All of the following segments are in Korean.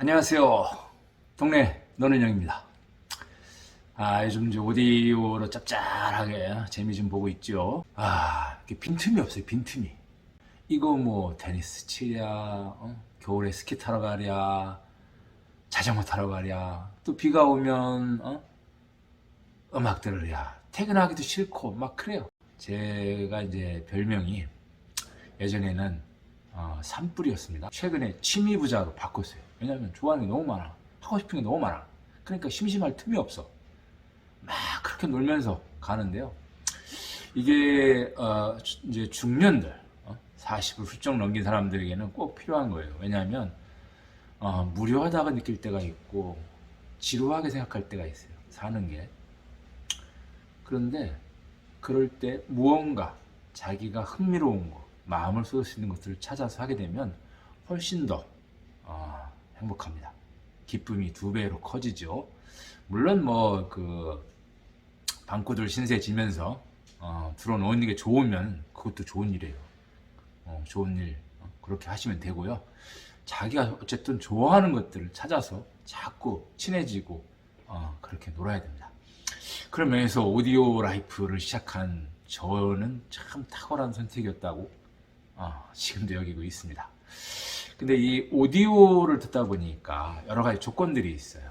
안녕하세요. 동네 노는 형입니다. 아, 요즘 이제 오디오로 짭짤하게 재미 좀 보고 있죠. 아, 이게 빈틈이 없어요, 빈틈이. 이거 뭐 테니스 치랴, 어? 겨울에 스키 타러 가랴, 자전거 타러 가랴, 또 비가 오면 어? 음악 들으랴, 퇴근하기도 싫고 막 그래요. 제가 이제 별명이 예전에는 어, 산불이었습니다. 최근에 취미부자로 바꿨어요. 왜냐하면 좋아하는 게 너무 많아. 하고 싶은 게 너무 많아. 그러니까 심심할 틈이 없어. 막 그렇게 놀면서 가는데요. 이게 어, 주- 이제 중년들, 어, 40을 훌쩍 넘긴 사람들에게는 꼭 필요한 거예요. 왜냐하면 어, 무료하다가 느낄 때가 있고 지루하게 생각할 때가 있어요. 사는 게. 그런데 그럴 때 무언가 자기가 흥미로운 거, 마음을 쏟을 수 있는 것들을 찾아서 하게 되면 훨씬 더 어, 행복합니다. 기쁨이 두 배로 커지죠. 물론 뭐 그 방구들 신세 지면서 어, 들어놓는 게 좋으면 그것도 좋은 일이에요. 어, 좋은 일 어, 그렇게 하시면 되고요. 자기가 어쨌든 좋아하는 것들을 찾아서 자꾸 친해지고 어, 그렇게 놀아야 됩니다. 그런 면에서 오디오 라이프를 시작한 저는 참 탁월한 선택이었다고 어, 지금도 여기고 있습니다. 근데 이 오디오를 듣다 보니까 여러 가지 조건들이 있어요.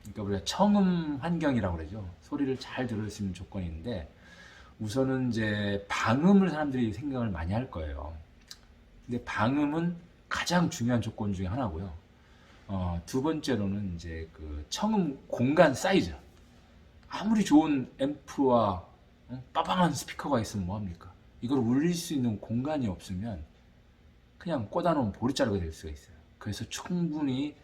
그러니까 우리가 청음 환경이라고 그러죠. 소리를 잘 들을 수 있는 조건인데 우선은 이제 방음을 사람들이 생각을 많이 할 거예요. 근데 방음은 가장 중요한 조건 중에 하나고요. 어, 두 번째로는 이제 그 청음 공간 사이즈. 아무리 좋은 앰프와 어, 빠방한 스피커가 있으면 뭐합니까? 이걸 울릴 수 있는 공간이 없으면 그냥 꽂아놓은 보리자루가 될 수가 있어요. 그래서 충분히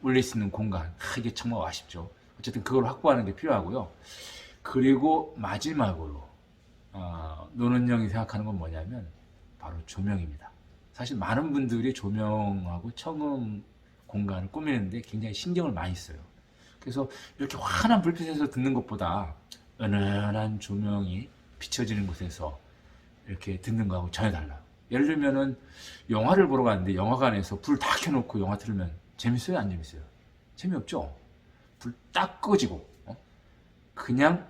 울릴 수 있는 공간. 아, 이게 정말 아쉽죠. 어쨌든 그걸 확보하는 게 필요하고요. 그리고 마지막으로 어, 노는 형이 생각하는 건 뭐냐면 바로 조명입니다. 사실 많은 분들이 조명하고 청음 공간을 꾸미는데 굉장히 신경을 많이 써요. 그래서 이렇게 환한 불빛에서 듣는 것보다 은은한 조명이 비춰지는 곳에서 이렇게 듣는 거하고 전혀 달라요. 예를 들면은 영화를 보러 갔는데 영화관에서 불 다 켜놓고 영화 틀면 재밌어요? 안 재밌어요? 재미없죠? 불 딱 꺼지고 어? 그냥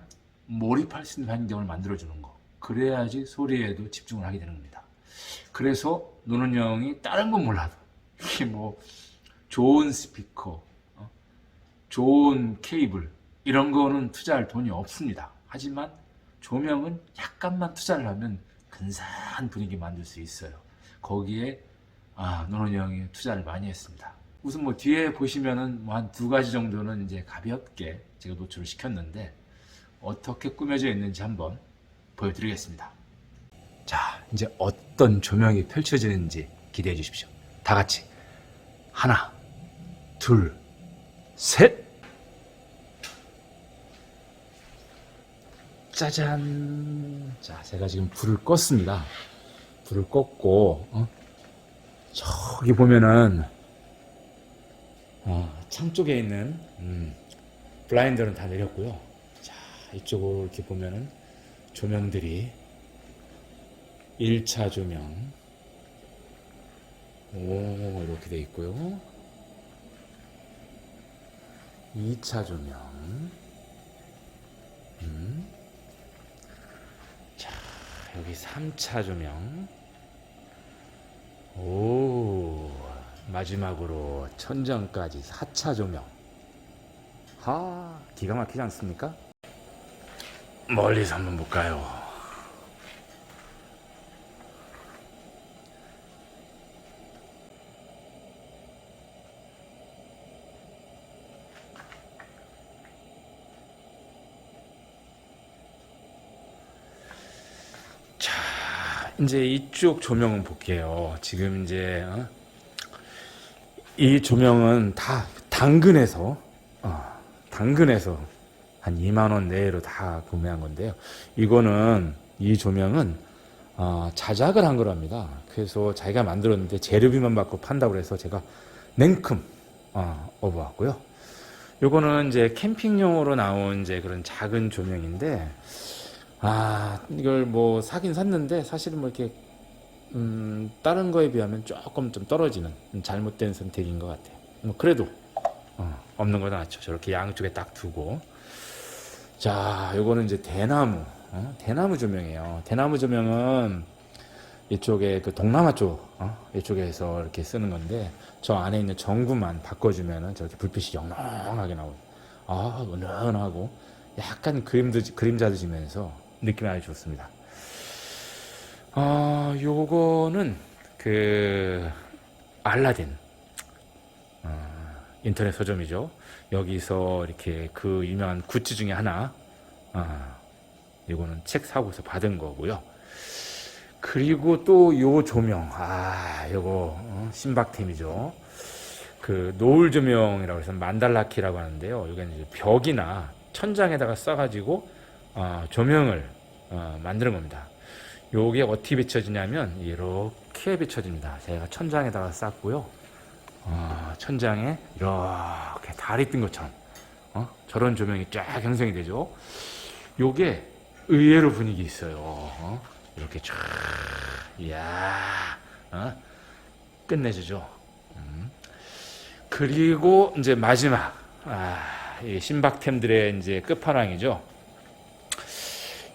몰입할 수 있는 환경을 만들어주는 거. 그래야지 소리에도 집중을 하게 되는 겁니다. 그래서 노는 형이 다른 건 몰라도 이게 뭐 좋은 스피커, 어? 좋은 케이블 이런 거는 투자할 돈이 없습니다. 하지만 조명은 약간만 투자를 하면 근사한 분위기 만들 수 있어요. 거기에 아 노는 형이 투자를 많이 했습니다. 우선 뭐 뒤에 보시면은 뭐 한 두 가지 정도는 이제 가볍게 제가 노출을 시켰는데 어떻게 꾸며져 있는지 한번 보여드리겠습니다. 자, 이제 어떤 조명이 펼쳐지는지 기대해 주십시오. 다 같이 하나, 둘, 셋. 짜잔. 자, 제가 지금 불을 껐습니다. 불을 껐고 어? 저기 보면은 어, 창 쪽에 있는 음, 블라인더는 다 내렸고요. 자, 이쪽으로 이렇게 보면은 조명들이 1차 조명 오 이렇게 돼 있고요. 2차 조명 음. 자 여기 3차 조명 오 마지막으로 천장까지 4차 조명 하 기가 막히지 않습니까? 멀리서 한번 볼까요? 이제 이쪽 조명은 볼게요. 지금 이제 어? 이 조명은 다 당근에서 어, 당근에서 한 2만 원 내외로 다 구매한 건데요. 이거는 이 조명은 어, 자작을 한 거랍니다. 그래서 자기가 만들었는데 재료비만 받고 판다고 해서 제가 냉큼 어, 업어왔고요. 요거는 이제 캠핑용으로 나온 이제 그런 작은 조명인데 아, 이걸 뭐 사긴 샀는데 사실은 뭐 이렇게 음, 다른 거에 비하면 조금 좀 떨어지는 음, 잘못된 선택인 것 같아요. 뭐 그래도 어, 없는 거도 낫죠. 저렇게 양쪽에 딱 두고. 자, 요거는 이제 대나무, 어? 대나무 조명이에요. 대나무 조명은 이쪽에 그 동남아 쪽, 어? 이쪽에서 이렇게 쓰는 건데, 저 안에 있는 전구만 바꿔주면은 저렇게 불빛이 영롱하게 나오고, 아, 은은하고, 약간 그림도, 그림자도 지면서 느낌이 아주 좋습니다. 어, 요거는 그, 알라딘. 어, 인터넷 서점이죠. 여기서 이렇게 그 유명한 굿즈 중에 하나, 아, 이거는 책 사고서 받은 거고요. 그리고 또 요 조명, 아, 요거 어, 신박템이죠. 그 노을 조명이라고 해서 만달라키라고 하는데요. 이게 이제 벽이나 천장에다가 써가지고 어, 조명을 어, 만드는 겁니다. 요게 어떻게 비춰지냐면 이렇게 비춰집니다. 제가 천장에다가 쌌고요. 어, 천장에 이렇게 달이 뜬 것처럼 어? 저런 조명이 쫙 형성이 되죠. 요게 의외로 분위기 있어요. 어? 이렇게 쫙, 이야, 어? 끝내주죠. 음. 그리고 이제 마지막, 아, 이 신박템들의 이제 끝판왕이죠.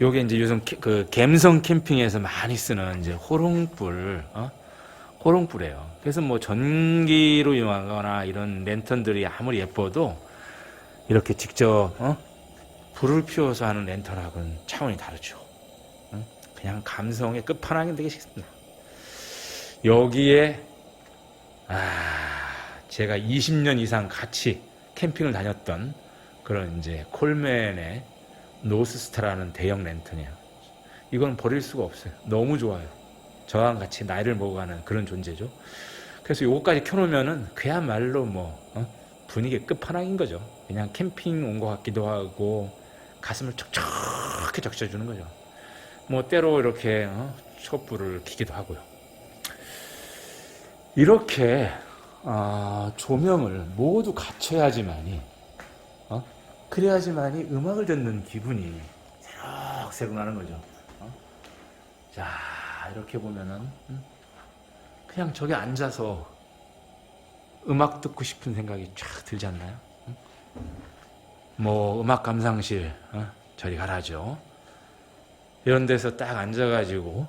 요게 이제 요즘 캐- 그 갬성 캠핑에서 많이 쓰는 이제 호롱불, 어? 호롱불이에요. 그래서 뭐 전기로 이용하거나 이런 랜턴들이 아무리 예뻐도 이렇게 직접 어? 불을 피워서 하는 랜턴하고는 차원이 다르죠. 어? 그냥 감성의 끝판왕이 되게 싶습니다. 여기에 아 제가 20년 이상 같이 캠핑을 다녔던 그런 이제 콜맨의 노스스타라는 대형 랜턴이에요. 이건 버릴 수가 없어요. 너무 좋아요. 저랑 같이 나이를 먹어가는 그런 존재죠. 그래서 요거까지 켜놓으면은 그야말로 뭐 어? 분위기 끝판왕인 거죠. 그냥 캠핑 온 것 같기도 하고 가슴을 촉촉하게 적셔주는 거죠. 뭐 때로 이렇게 어? 촛불을 켜기도 하고요. 이렇게 아, 조명을 모두 갖춰야지만이 어? 그래야지만이 음악을 듣는 기분이 새록새록 나는 거죠. 어? 자 이렇게 보면은 음, 그냥 저기 앉아서 음악 듣고 싶은 생각이 쫙 들지 않나요? 음? 뭐 음악 감상실 어? 저리 가라죠. 이런 데서 딱 앉아가지고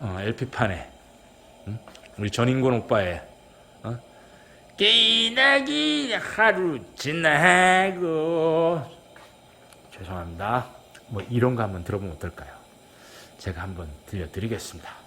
어, LP판에 음? 우리 전인권 오빠의 어? 기나기 하루 지나고 죄송합니다. 뭐 이런 거 한번 들어보면 어떨까요? 제가 한번 들려드리겠습니다.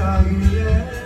Cahiller